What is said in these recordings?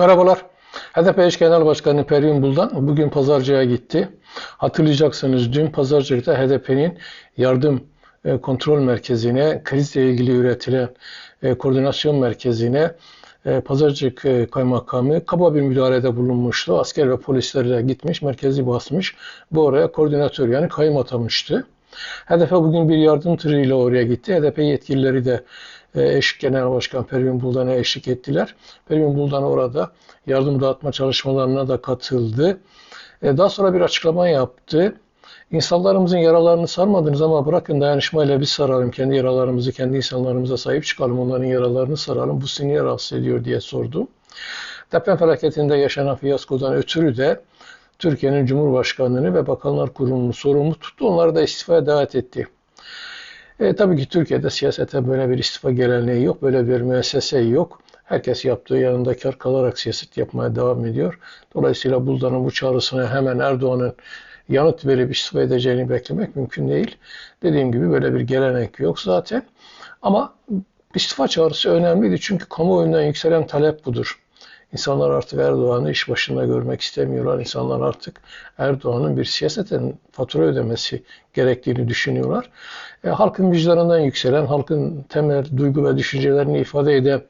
Merhabalar. HDP eş genel başkanı Pervin Buldan bugün pazarcıya gitti. Hatırlayacaksınız dün pazarcıkta HDP'nin yardım e, kontrol merkezine, krizle ilgili üretilen e, koordinasyon merkezine e, pazarcık kaymakamı kaba bir müdahalede bulunmuştu. Asker ve polisler de gitmiş, merkezi basmış. Bu oraya koordinatör yani kayım atamıştı. HDP bugün bir yardım tırıyla oraya gitti. HDP yetkilileri de eş genel başkan Pervin Buldan'a eşlik ettiler. Pervin Buldan orada yardım dağıtma çalışmalarına da katıldı. E, Daha sonra bir açıklama yaptı. İnsanlarımızın yaralarını sarmadınız ama bırakın dayanışmayla biz saralım. Kendi yaralarımızı, kendi insanlarımıza sahip çıkalım. Onların yaralarını saralım. Bu niye rahatsız ediyor diye sordu. Deprem felaketinde yaşanan fiyaskodan ötürü de Türkiye'nin Cumhurbaşkanlığını ve Bakanlar Kurulu'nu sorumlu tuttu. Onları da istifaya davet etti. E, tabii ki Türkiye'de siyasete böyle bir istifa geleneği yok, böyle bir müessese yok. Herkes yaptığı yanında kar kalarak siyaset yapmaya devam ediyor. Dolayısıyla Buldan'ın bu çağrısına hemen Erdoğan'ın yanıt verip istifa edeceğini beklemek mümkün değil. Dediğim gibi böyle bir gelenek yok zaten. Ama istifa çağrısı önemliydi çünkü kamuoyundan yükselen talep budur. İnsanlar artık Erdoğan'ı iş başında görmek istemiyorlar. İnsanlar artık Erdoğan'ın bir siyaseten fatura ödemesi gerektiğini düşünüyorlar. E, halkın vicdanından yükselen, halkın temel duygu ve düşüncelerini ifade eden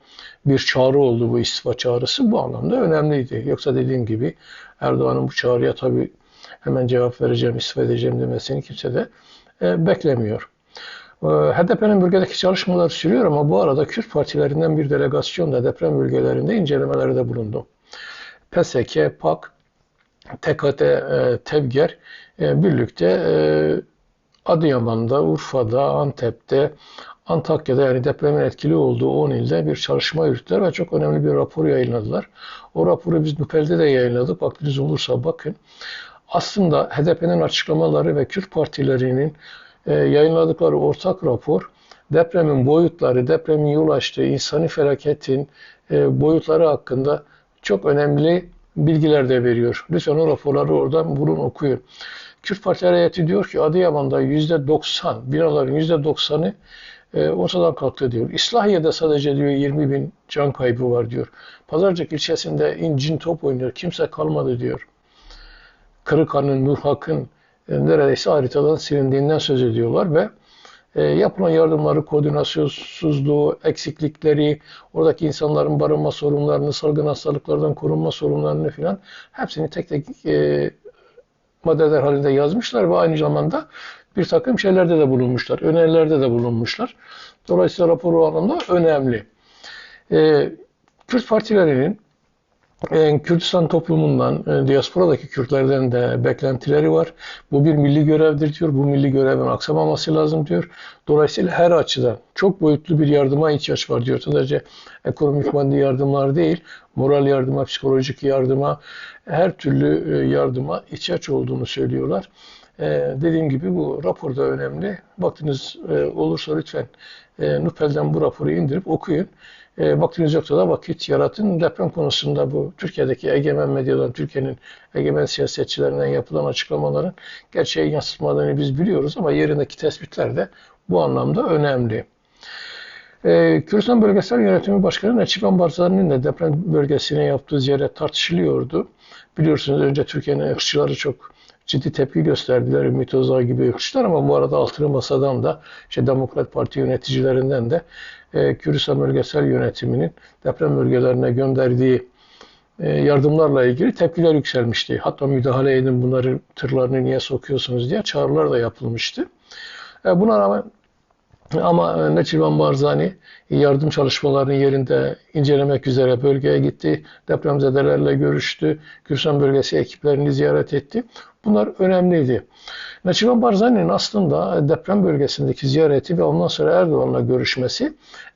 bir çağrı oldu bu istifa çağrısı. Bu anlamda önemliydi. Yoksa dediğim gibi Erdoğan'ın bu çağrıya tabii hemen cevap vereceğim, istifa edeceğim demesini kimse de e, beklemiyor. Ee, HDP'nin bölgedeki çalışmalar sürüyor ama bu arada Kürt partilerinden bir delegasyon da deprem bölgelerinde incelemelerde bulundu. PSK, PAK, TKT, e, TEVGER e, birlikte e, Adıyaman'da, Urfa'da, Antep'te, Antakya'da yani depremin etkili olduğu 10 ilde bir çalışma yürüttüler ve çok önemli bir rapor yayınladılar. O raporu biz Nupel'de de yayınladık. Vaktiniz olursa bakın. Aslında HDP'nin açıklamaları ve Kürt partilerinin e, yayınladıkları ortak rapor depremin boyutları, depremin yol açtığı insani felaketin e, boyutları hakkında çok önemli bilgiler de veriyor. Lütfen o raporları oradan bulun okuyun. Kürt Partileri heyeti diyor ki Adıyaman'da %90, binaların %90'ı e, ortadan kalktı diyor. İslahiye'de sadece diyor 20 bin can kaybı var diyor. Pazarcık ilçesinde incin top oynuyor. Kimse kalmadı diyor. Kırıkhan'ın, Nurhak'ın neredeyse haritadan silindiğinden söz ediyorlar ve e, yapılan yardımları, koordinasyonsuzluğu, eksiklikleri, oradaki insanların barınma sorunlarını, salgın hastalıklardan korunma sorunlarını filan hepsini tek tek e, maddeler halinde yazmışlar ve aynı zamanda bir takım şeylerde de bulunmuşlar, önerilerde de bulunmuşlar. Dolayısıyla rapor o anlamda önemli. E, Kürt partilerinin e, Kürdistan toplumundan, e, diasporadaki Kürtlerden de beklentileri var. Bu bir milli görevdir diyor. Bu milli görevin aksamaması lazım diyor. Dolayısıyla her açıdan çok boyutlu bir yardıma ihtiyaç var diyor. Sadece ekonomik maddi yardımlar değil, moral yardıma, psikolojik yardıma, her türlü e, yardıma ihtiyaç olduğunu söylüyorlar. Ee, dediğim gibi bu rapor da önemli. Vaktiniz e, olursa lütfen e, Nupel'den bu raporu indirip okuyun. E, vaktiniz yoksa da vakit yaratın. Deprem konusunda bu Türkiye'deki egemen medyadan, Türkiye'nin egemen siyasetçilerinden yapılan açıklamaların gerçeği yansıtmadığını biz biliyoruz ama yerindeki tespitler de bu anlamda önemli. Ee, Kürdistan Bölgesel Yönetimi Başkanı Neçiban Barzani'nin de deprem bölgesine yaptığı ziyaret tartışılıyordu. Biliyorsunuz önce Türkiye'nin ırkçıları çok ciddi tepki gösterdiler. Ümit Özdağ gibi ırkçılar ama bu arada altılı masadan da işte Demokrat Parti yöneticilerinden de e, Kürdistan Bölgesel Yönetiminin deprem bölgelerine gönderdiği e, yardımlarla ilgili tepkiler yükselmişti. Hatta müdahale edin bunları tırlarını niye sokuyorsunuz diye çağrılar da yapılmıştı. E, buna rağmen ama e, Neçirvan Barzani yardım çalışmalarını yerinde incelemek üzere bölgeye gitti. Depremzedelerle görüştü. Kürdistan bölgesi ekiplerini ziyaret etti. Bunlar önemliydi. Neçirvan Barzani'nin aslında deprem bölgesindeki ziyareti ve ondan sonra Erdoğan'la görüşmesi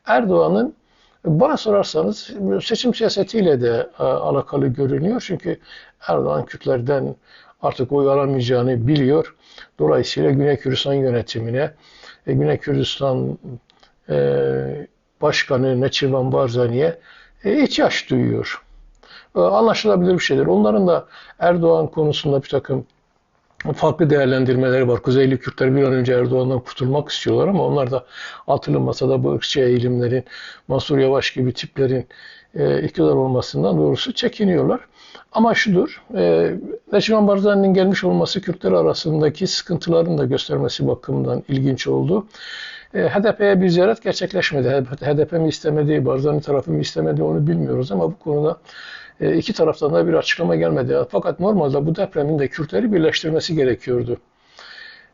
Erdoğan'ın bana sorarsanız seçim siyasetiyle de e, alakalı görünüyor. Çünkü Erdoğan Kürtlerden artık oy alamayacağını biliyor. Dolayısıyla Güney Kürdistan yönetimine, e, Güney Kürdistan e, Başkanı Neçirvan Barzani'ye e, ihtiyaç duyuyor. E, anlaşılabilir bir şeyler. Onların da Erdoğan konusunda bir takım farklı değerlendirmeleri var. Kuzeyli Kürtler bir an önce Erdoğan'dan kurtulmak istiyorlar ama onlar da altılı masada bu ırkçı eğilimlerin, Mansur Yavaş gibi tiplerin e, iktidar olmasından doğrusu çekiniyorlar. Ama şudur, e, Neçivan Barzani'nin gelmiş olması Kürtler arasındaki sıkıntıların da göstermesi bakımından ilginç oldu. E, HDP'ye bir ziyaret gerçekleşmedi. HDP mi istemedi, Barzani tarafı mı istemedi onu bilmiyoruz ama bu konuda e, iki taraftan da bir açıklama gelmedi. Fakat normalde bu depremin de Kürtleri birleştirmesi gerekiyordu.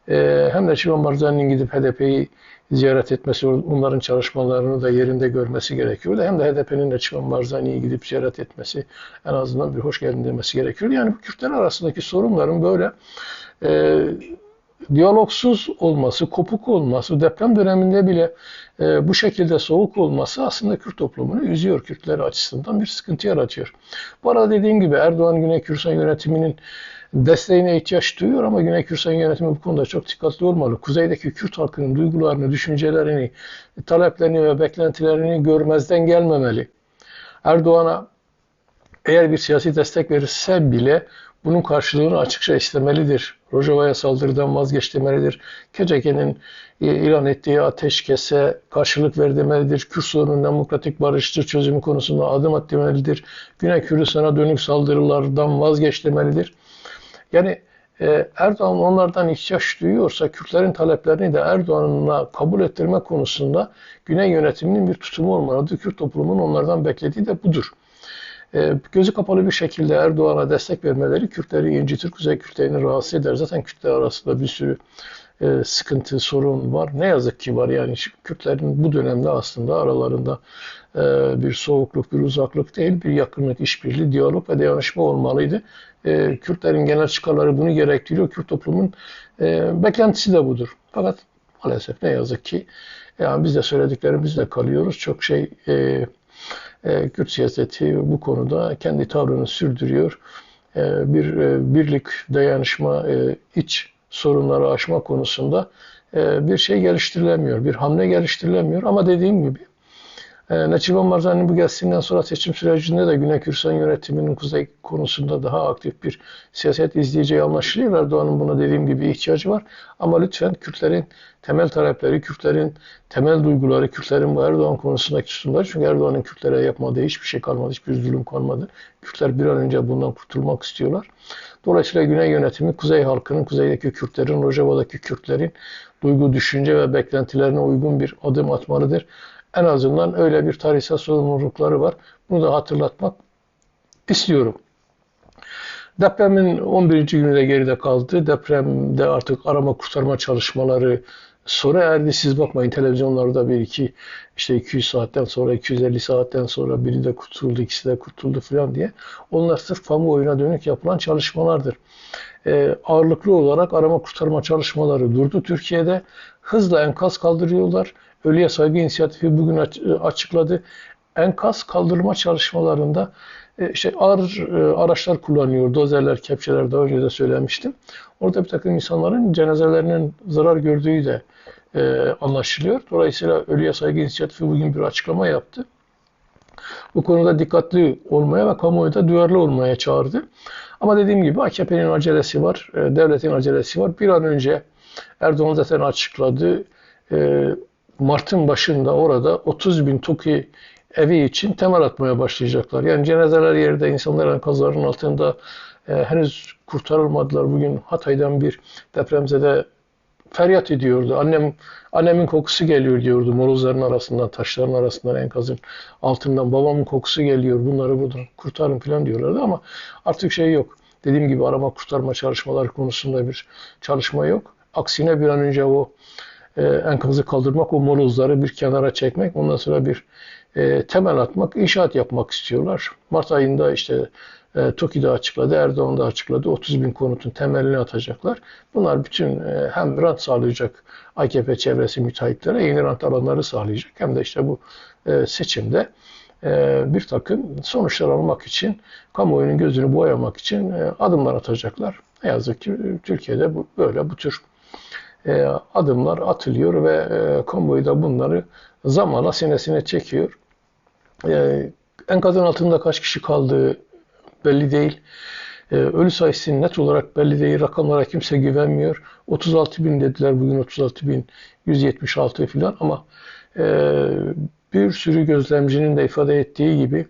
E, hem de Şivan Barzani'nin gidip HDP'yi ziyaret etmesi, onların çalışmalarını da yerinde görmesi gerekiyordu. Hem de HDP'nin de Şivan Barzani'yi gidip ziyaret etmesi, en azından bir hoş geldin demesi gerekiyordu. Yani bu Kürtler arasındaki sorunların böyle e, diyalogsuz olması, kopuk olması, deprem döneminde bile e, bu şekilde soğuk olması aslında Kürt toplumunu üzüyor. Kürtler açısından bir sıkıntı yaratıyor. Bu arada dediğim gibi Erdoğan Güney Kürsan yönetiminin desteğine ihtiyaç duyuyor ama Güney Kürsan yönetimi bu konuda çok dikkatli olmalı. Kuzeydeki Kürt halkının duygularını, düşüncelerini, taleplerini ve beklentilerini görmezden gelmemeli. Erdoğan'a eğer bir siyasi destek verirse bile bunun karşılığını açıkça istemelidir. Rojava'ya saldırıdan vazgeç demelidir. Keceke'nin ilan ettiği ateşkese karşılık ver demelidir. Kürt sorunun demokratik barışçı çözümü konusunda adım at demelidir. Güney Kürdistan'a dönük saldırılardan vazgeç demelidir. Yani e, Erdoğan onlardan ihtiyaç duyuyorsa Kürtlerin taleplerini de Erdoğan'la kabul ettirme konusunda Güney yönetiminin bir tutumu olmalıdır. Kürt toplumunun onlardan beklediği de budur. E, gözü kapalı bir şekilde Erdoğan'a destek vermeleri Kürtleri incitir, Kuzey Kürtlerini rahatsız eder. Zaten Kürtler arasında bir sürü e, sıkıntı, sorun var. Ne yazık ki var yani Kürtlerin bu dönemde aslında aralarında e, bir soğukluk, bir uzaklık değil, bir yakınlık, işbirliği, diyalog ve dayanışma olmalıydı. E, Kürtlerin genel çıkarları bunu gerektiriyor. Kürt toplumun e, beklentisi de budur. Fakat maalesef ne yazık ki yani biz de söylediklerimizle kalıyoruz. Çok şey e, Kürt siyaseti bu konuda kendi tavrını sürdürüyor. E, bir e, birlik, dayanışma, e, iç sorunları aşma konusunda e, bir şey geliştirilemiyor, bir hamle geliştirilemiyor. Ama dediğim gibi e, Neçiban Barzani'nin bu gelişinden sonra seçim sürecinde de Güney Kürdistan yönetiminin kuzey konusunda daha aktif bir siyaset izleyeceği anlaşılıyor. Erdoğan'ın buna dediğim gibi ihtiyacı var. Ama lütfen Kürtlerin temel talepleri, Kürtlerin temel duyguları, Kürtlerin bu Erdoğan konusundaki tutumları. Çünkü Erdoğan'ın Kürtlere yapmadığı hiçbir şey kalmadı, hiçbir zulüm kalmadı. Kürtler bir an önce bundan kurtulmak istiyorlar. Dolayısıyla Güney yönetimi Kuzey halkının, kuzeydeki Kürtlerin, Rojava'daki Kürtlerin duygu, düşünce ve beklentilerine uygun bir adım atmalıdır. En azından öyle bir tarihsel sorumlulukları var. Bunu da hatırlatmak istiyorum. Depremin 11. günü de geride kaldı. Depremde artık arama kurtarma çalışmaları sonra erdi. Siz bakmayın televizyonlarda bir iki işte 200 saatten sonra 250 saatten sonra biri de kurtuldu, ikisi de kurtuldu falan diye. Onlar sırf kamuoyuna dönük yapılan çalışmalardır. Ee, ağırlıklı olarak arama kurtarma çalışmaları durdu Türkiye'de. Hızla enkaz kaldırıyorlar. Ölüye Saygı İnisiyatifi bugün açıkladı. Enkaz kaldırma çalışmalarında e, işte ağır e, araçlar kullanıyor, dozerler, kepçeler daha önce de söylemiştim. Orada bir takım insanların cenazelerinin zarar gördüğü de e, anlaşılıyor. Dolayısıyla Ölüye Saygı İnisiyatifi bugün bir açıklama yaptı. Bu konuda dikkatli olmaya ve kamuoyu da duyarlı olmaya çağırdı. Ama dediğim gibi AKP'nin acelesi var, devletin acelesi var. Bir an önce Erdoğan zaten açıkladı. Mart'ın başında orada 30 bin TOKİ evi için temel atmaya başlayacaklar. Yani cenazeler yerde insanlar enkazların altında e, henüz kurtarılmadılar. Bugün Hatay'dan bir depremzede feryat ediyordu. Annem annemin kokusu geliyor diyordu molozların arasından, taşların arasından, enkazın altından. Babamın kokusu geliyor. Bunları buradan kurtarın falan diyorlardı ama artık şey yok. Dediğim gibi arama kurtarma çalışmaları konusunda bir çalışma yok. Aksine bir an önce o e, enkazı kaldırmak, o molozları bir kenara çekmek, ondan sonra bir e, temel atmak, inşaat yapmak istiyorlar. Mart ayında işte e, TOKİ'de açıkladı, Erdoğan da açıkladı. 30 bin konutun temelini atacaklar. Bunlar bütün e, hem rant sağlayacak AKP çevresi müteahhitlere yeni rant alanları sağlayacak. Hem de işte bu e, seçimde e, bir takım sonuçlar almak için, kamuoyunun gözünü boyamak için e, adımlar atacaklar. Ne yazık ki Türkiye'de bu, böyle bu tür e, adımlar atılıyor ve e, kamuoyu da bunları zamanla sinesine çekiyor. E, enkazın altında kaç kişi kaldığı belli değil. E, ölü sayısı net olarak belli değil. Rakamlara kimse güvenmiyor. 36 bin dediler bugün 36 bin 176 falan ama e, bir sürü gözlemcinin de ifade ettiği gibi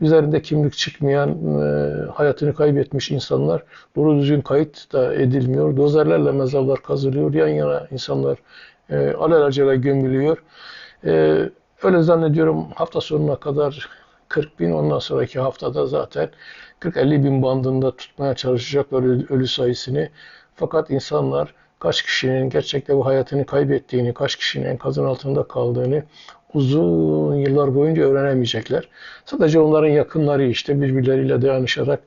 üzerinde kimlik çıkmayan, e, hayatını kaybetmiş insanlar doğru düzgün kayıt da edilmiyor. Dozerlerle mezarlar kazılıyor. Yan yana insanlar e, alelacele gömülüyor. E, öyle zannediyorum hafta sonuna kadar 40 bin ondan sonraki haftada zaten 40-50 bin bandında tutmaya çalışacaklar ölü, sayısını. Fakat insanlar kaç kişinin gerçekten bu hayatını kaybettiğini, kaç kişinin enkazın altında kaldığını uzun yıllar boyunca öğrenemeyecekler. Sadece onların yakınları işte birbirleriyle dayanışarak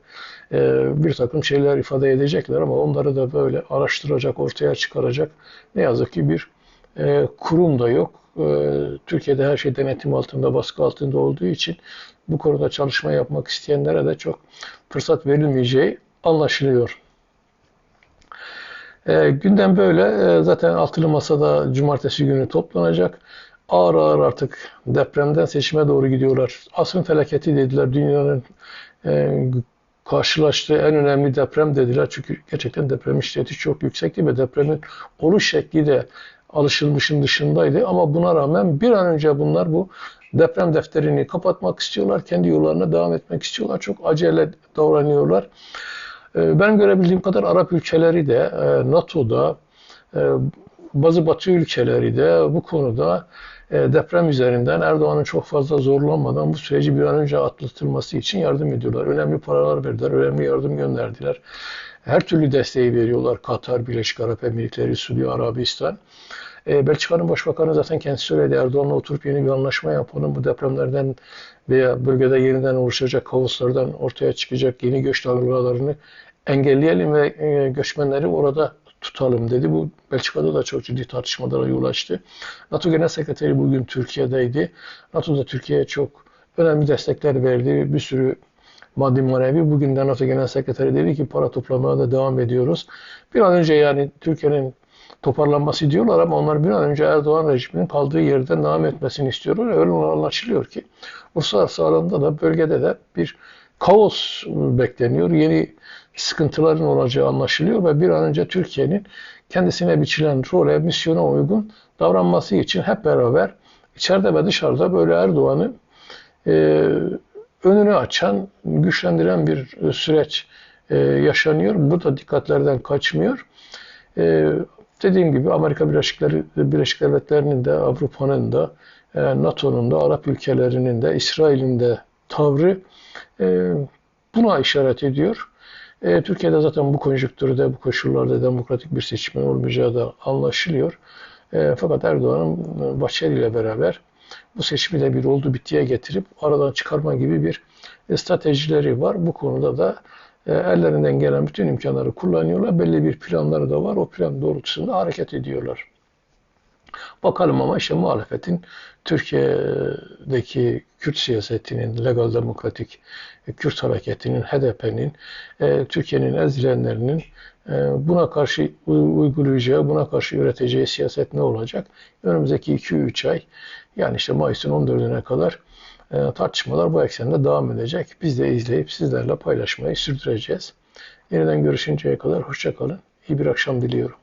e, bir takım şeyler ifade edecekler ama onları da böyle araştıracak, ortaya çıkaracak ne yazık ki bir e, kurum da yok. E, Türkiye'de her şey denetim altında, baskı altında olduğu için bu konuda çalışma yapmak isteyenlere de çok fırsat verilmeyeceği anlaşılıyor. E, gündem böyle. E, zaten altılı masada cumartesi günü toplanacak. Ağır ağır artık depremden seçime doğru gidiyorlar. Asrın felaketi dediler. Dünyanın e, karşılaştığı en önemli deprem dediler. Çünkü gerçekten deprem şiddeti çok yüksekti ve depremin oluş şekli de alışılmışın dışındaydı. Ama buna rağmen bir an önce bunlar bu deprem defterini kapatmak istiyorlar. Kendi yollarına devam etmek istiyorlar. Çok acele davranıyorlar. Ben görebildiğim kadar Arap ülkeleri de e, NATO'da e, bazı Batı ülkeleri de bu konuda deprem üzerinden Erdoğan'ın çok fazla zorlanmadan bu süreci bir an önce atlatılması için yardım ediyorlar. Önemli paralar verdiler, önemli yardım gönderdiler. Her türlü desteği veriyorlar. Katar, Birleşik Arap Emirlikleri, Suudi Arabistan. E, Belçika'nın başbakanı zaten kendisi söyledi. Erdoğan'la oturup yeni bir anlaşma yapalım. Bu depremlerden veya bölgede yeniden oluşacak kaoslardan ortaya çıkacak yeni göç dalgalarını engelleyelim ve e, göçmenleri orada tutalım dedi. Bu Belçika'da da çok ciddi tartışmalara yol açtı. NATO Genel Sekreteri bugün Türkiye'deydi. NATO da Türkiye'ye çok önemli destekler verdi. Bir sürü maddi manevi. Bugün de NATO Genel Sekreteri dedi ki para toplamaya da devam ediyoruz. Bir an önce yani Türkiye'nin toparlanması diyorlar ama onlar bir an önce Erdoğan rejiminin kaldığı yerden devam etmesini istiyorlar. Öyle anlaşılıyor ki uluslararası alanda da bölgede de bir kaos bekleniyor. Yeni sıkıntıların olacağı anlaşılıyor ve bir an önce Türkiye'nin kendisine biçilen role, misyona uygun davranması için hep beraber içeride ve dışarıda böyle Erdoğan'ı e, önünü açan, güçlendiren bir süreç e, yaşanıyor. Bu da dikkatlerden kaçmıyor. E, dediğim gibi Amerika Birleşik, Birleşik Devletleri'nin de, Avrupa'nın da, e, NATO'nun da, Arap ülkelerinin de, İsrail'in de tavrı e, buna işaret ediyor. E, Türkiye'de zaten bu konjonktürde, bu koşullarda demokratik bir seçim olmayacağı da anlaşılıyor. E, fakat Erdoğan'ın Bahçeli ile beraber bu seçimi de bir oldu bittiye getirip aradan çıkarma gibi bir stratejileri var. Bu konuda da e, ellerinden gelen bütün imkanları kullanıyorlar. Belli bir planları da var. O plan doğrultusunda hareket ediyorlar. Bakalım ama işte muhalefetin Türkiye'deki Kürt siyasetinin, legal demokratik Kürt hareketinin, HDP'nin, e, Türkiye'nin ezilenlerinin e, buna karşı uygulayacağı, buna karşı üreteceği siyaset ne olacak? Önümüzdeki 2-3 ay yani işte Mayıs'ın 14'üne kadar e, tartışmalar bu eksende devam edecek. Biz de izleyip sizlerle paylaşmayı sürdüreceğiz. Yeniden görüşünceye kadar hoşçakalın. İyi bir akşam diliyorum.